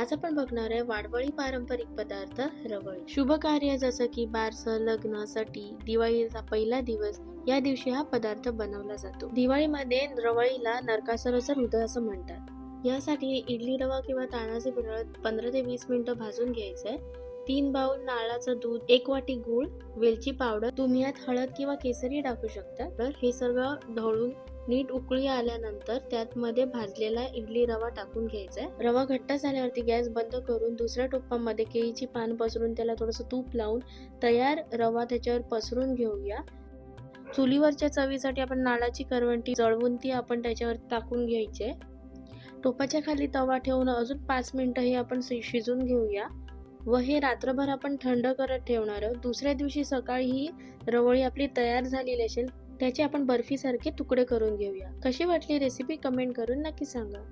आज आपण बघणार आहे वाडवळी पारंपरिक पदार्थ रवळी. शुभ कार्य जसं की बारस लग्नासाठी दिवाळीचा पहिला दिवस या दिवशी हा पदार्थ बनवला जातो. दिवाळीमध्ये रवळीला नरकासुराचं हृदय असं म्हणतात. यासाठी इडली रवा किंवा तांदळाचे पिठळ पंधरा ते वीस मिनिटं भाजून घ्यायचंय. तीन बाउल नारळाचं दूध एक वाटी गूळ वेलची पावडर तुम्ही यात हळद किंवा केसरी टाकू शकता. तर हे सगळं ढवळून नीट उकळी आल्यानंतर त्यात मध्ये भाजलेला इडली रवा टाकून घ्यायचा आहे. रवा घट्ट झाल्यावरती गॅस बंद करून दुसऱ्या टोपामध्ये केळीची पान पसरून त्याला थोडंसं तूप लावून तयार रवा त्याच्यावर पसरून घेऊया. चुलीवरच्या चवीसाठी आपण नाळाची करवंटी जळवून ती आपण त्याच्यावर टाकून घ्यायचे टोपाच्या खाली तवा ठेवून अजून पाच मिनिटं हे आपण शि- शिजून घेऊया. व हे रात्रभर आपण थंड करत ठेवणार आहोत. दुसऱ्या दिवशी सकाळी ही रवळी आपली तयार झालेली असेल त्याचे आपण बर्फीसारखे तुकडे करून घेऊया. कशी वाटली रेसिपी कमेंट करून नक्की सांगा.